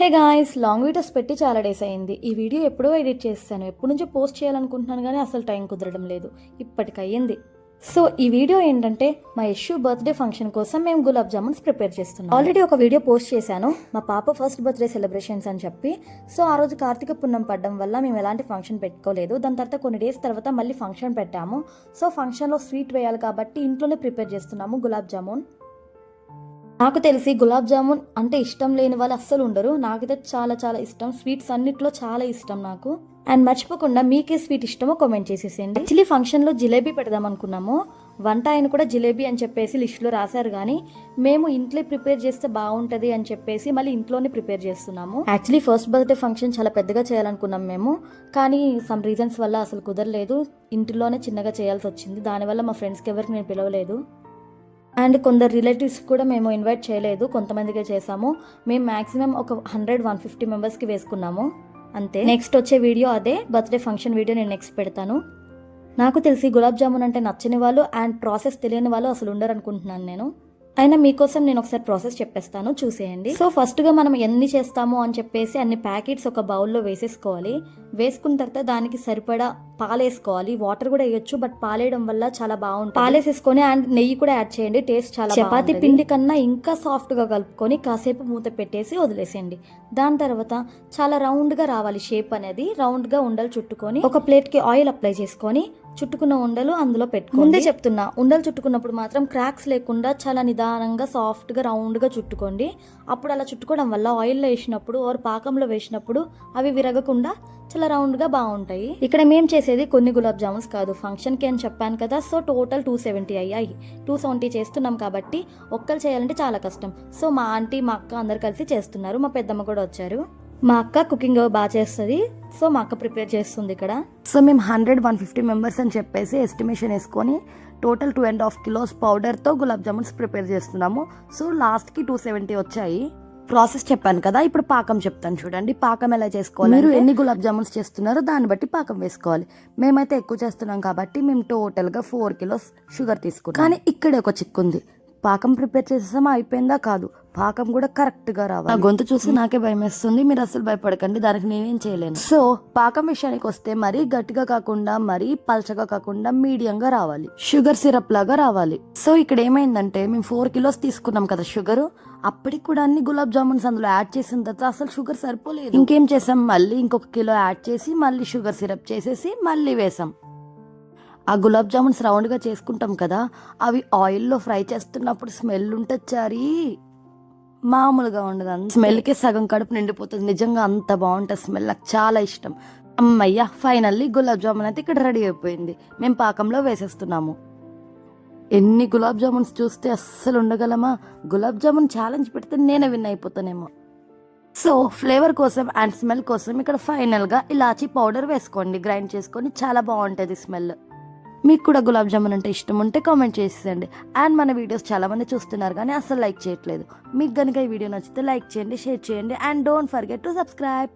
Hey guys long videos పెట్టి చాలా days అయింది. ఈ వీడియో ఎప్పుడో ఎడిట్ చేస్తాను ఎప్పటి నుంచో పోస్ట్ చేయాలనుకుంటున్నాను కానీ అసలు టైం కుదరడం లేదు. ఇప్పటికయ్యింది. సో ఈ వీడియో ఏంటంటే మా యశు బర్త్డే ఫంక్షన్ కోసం మేము గులాబ్ జామున్స్ ప్రిపేర్ చేస్తున్నాం. ఆల్రెడీ ఒక వీడియో పోస్ట్ చేశాను. మా పాప ఫస్ట్ బర్త్డే సెలబ్రేషన్స్ అని చెప్పి. సో ఆ రోజు కార్తీక పుణ్యం పడడం వల్ల మేము ఎలాంటి ఫంక్షన్ పెట్టుకోలేదు. దాని తర్వాత కొన్ని డేస్ తర్వాత మళ్ళీ ఫంక్షన్ పెట్టాము. సో ఫంక్షన్లో స్వీట్ వేయాలి కాబట్టి ఇంట్లోనే ప్రిపేర్ చేస్తున్నాము గులాబ్ జామున్. నాకు తెలిసి గులాబ్ జామున్ అంటే ఇష్టం లేని వాళ్ళు అస్సలు ఉండరు. నాకైతే చాలా చాలా ఇష్టం. స్వీట్స్ అన్నిట్లో చాలా ఇష్టం నాకు. అండ్ మర్చిపోకుండా మీకే స్వీట్ ఇష్టమో కామెంట్ చేసేసేయండి. యాక్చువల్లీ ఫంక్షన్లో జిలేబీ పెడదాం అనుకున్నాము. వంట ఆయన కూడా జిలేబీ అని చెప్పేసి లిస్టులో రాశారు కానీ మేము ఇంట్లో ప్రిపేర్ చేస్తే బాగుంటుంది అని చెప్పేసి మళ్ళీ ఇంట్లోనే ప్రిపేర్ చేస్తున్నాము. యాక్చువల్లీ ఫస్ట్ బర్త్డే ఫంక్షన్ చాలా పెద్దగా చేయాలనుకున్నాం మేము. కానీ సమ్ రీజన్స్ వల్ల అసలు కుదరలేదు. ఇంటిలోనే చిన్నగా చేయాల్సి వచ్చింది. దానివల్ల మా ఫ్రెండ్స్కి ఎవరికి నేను పిలవలేదు. అండ్ కొందరు రిలేటివ్స్ కూడా మేము ఇన్వైట్ చేయలేదు. కొంతమందికే చేసాము మేము మ్యాక్సిమం ఒక హండ్రెడ్ వన్ ఫిఫ్టీ మెంబర్స్కి వేసుకున్నాము. అంతే. నెక్స్ట్ వచ్చే వీడియో అదే. బర్త్డే ఫంక్షన్ వీడియో నేను నెక్స్ట్ పెడతాను. నాకు తెలిసి గులాబ్ జామున్ అంటే నచ్చని వాళ్ళు అండ్ ప్రాసెస్ తెలియని వాళ్ళు అసలు ఉండరు అనుకుంటున్నాను నేను. అయినా మీకోసం నేను ఒకసారి ప్రాసెస్ చెప్పేస్తాను. చూసేయండి. సో ఫస్ట్గా మనం ఎన్ని చేస్తామో అని చెప్పేసి అన్ని ప్యాకెట్స్ ఒక బౌల్లో వేసేసుకోవాలి. వేసుకున్న తర్వాత దానికి సరిపడా పాలేసుకోవాలి. వాటర్ కూడా వేయొచ్చు బట్ పాలేయడం వల్ల చాలా బాగుంటుంది. పాలేసేసుకొని అండ్ నెయ్యి కూడా యాడ్ చేయండి టేస్ట్ చాలా చపాతీ పిండి కన్నా ఇంకా సాఫ్ట్గా కలుపుకొని కాసేపు మూత పెట్టేసి వదిలేసేయండి. దాని తర్వాత చాలా రౌండ్గా రావాలి షేప్ అనేది. రౌండ్గా ఉండలు చుట్టుకొని ఒక ప్లేట్కి ఆయిల్ అప్లై చేసుకొని చుట్టుకున్న ఉండలు అందులో పెట్టుకో ముందే చెప్తున్నా ఉండలు చుట్టుకున్నప్పుడు మాత్రం క్రాక్స్ లేకుండా చాలా నిదానంగా సాఫ్ట్గా రౌండ్గా చుట్టుకోండి. అప్పుడు అలా చుట్టుకోవడం వల్ల ఆయిల్లో వేసినప్పుడు ఆర్ పాకంలో వేసినప్పుడు అవి విరగకుండా చాలా రౌండ్గా బాగుంటాయి. ఇక్కడ మేము చేసేది కొన్ని గులాబ్ జామున్స్ కాదు. ఫంక్షన్కి అని చెప్పాను కదా సో టోటల్ టూ సెవెంటీ అయ్యాయి. టూ సెవెంటీ చేస్తున్నాం కాబట్టి ఒక్కరు చేయాలంటే చాలా కష్టం. సో మా ఆంటీ మా అక్క అందరు కలిసి చేస్తున్నారు. మా పెద్దమ్మ కూడా వచ్చారు. మా అక్క కుకింగ్ బాగా చేస్తుంది. సో మా అక్క ప్రిపేర్ చేస్తుంది ఇక్కడ. సో మేము హండ్రెడ్ వన్ ఫిఫ్టీ మెంబర్స్ అని చెప్పేసి ఎస్టిమేషన్ వేసుకొని total two and half kilos పౌడర్తో gulab jamuns prepare చేస్తున్నాము. సో లాస్ట్కి టూ సెవెంటీ వచ్చాయి. ప్రాసెస్ చెప్పాను కదా ఇప్పుడు పాకం చెప్తాను చూడండి. పాకం ఎలా చేసుకోవాలి మీరు ఎన్ని గులాబ్ జామున్స్ చేస్తున్నారో దాన్ని బట్టి పాకం వేసుకోవాలి. మేమైతే ఎక్కువ చేస్తున్నాం కాబట్టి మేము టోటల్గా ఫోర్ కిలోస్ షుగర్ తీసుకున్నాం. కానీ ఇక్కడే ఒక చిక్కు ఉంది పాకం ప్రిపేర్ చేసేసామా? అయిపోయిందా? కాదు. పాకం కూడా కరెక్ట్గా రావాలి. నా గొంతు చూసి నాకే భయం వేస్తుంది మీరు అసలు భయపడకండి. దానికి నేనేం చేయలేను. సో పాకం విషయానికి వస్తే మరీ గట్టిగా కాకుండా మరీ పల్చగా కాకుండా మీడియం గా రావాలి. షుగర్ సిరప్ లాగా రావాలి. సో ఇక్కడ ఏమైందంటే మేము ఫోర్ కిలోస్ తీసుకున్నాం కదా షుగర్. అప్పటికి కూడా అన్ని గులాబ్ జామున్స్ అందులో యాడ్ చేసిన తర్వాత అసలు షుగర్ సరిపోలేదు. ఇంకేం చేసాం? మళ్ళీ ఇంకొక కిలో యాడ్ చేసి మళ్ళీ షుగర్ సిరప్ చేసేసి మళ్ళీ వేసాం. ఆ గులాబ్ జామున్స్ రౌండ్గా చేసుకుంటాం కదా అవి ఆయిల్లో ఫ్రై చేస్తున్నప్పుడు స్మెల్ ఉంటుంది చారీ. మామూలుగా ఉండదు. అంత స్మెల్కే సగం కడుపు నిండిపోతుంది. నిజంగా అంత బాగుంటుంది స్మెల్. నాకు చాలా ఇష్టం. అమ్మయ్య ఫైనల్లీ గులాబ్ జామున్ అయితే ఇక్కడ రెడీ అయిపోయింది. మేము పాకంలో వేసేస్తున్నాము. ఎన్ని గులాబ్ జామున్స్ చూస్తే అస్సలు ఉండగలమా? గులాబ్ జామున్ ఛాలెంజ్ పెడితే నేనే విన్ అయిపోతానేమో. సో ఫ్లేవర్ కోసం అండ్ స్మెల్ కోసం ఇక్కడ ఫైనల్గా ఇలాచీ పౌడర్ వేసుకోండి. గ్రైండ్ చేసుకొని చాలా బాగుంటుంది స్మెల్. మీకు కూడా గులాబ్ జామున్ అంటే ఇష్టం ఉంటే కామెంట్ చేసేయండి. అండ్ మన వీడియోస్ చాలా మంది చూస్తున్నారు కానీ అసలు లైక్ చేయట్లేదు. మీకు కనుక ఈ వీడియో నచ్చితే లైక్ చేయండి షేర్ చేయండి. And don't forget to subscribe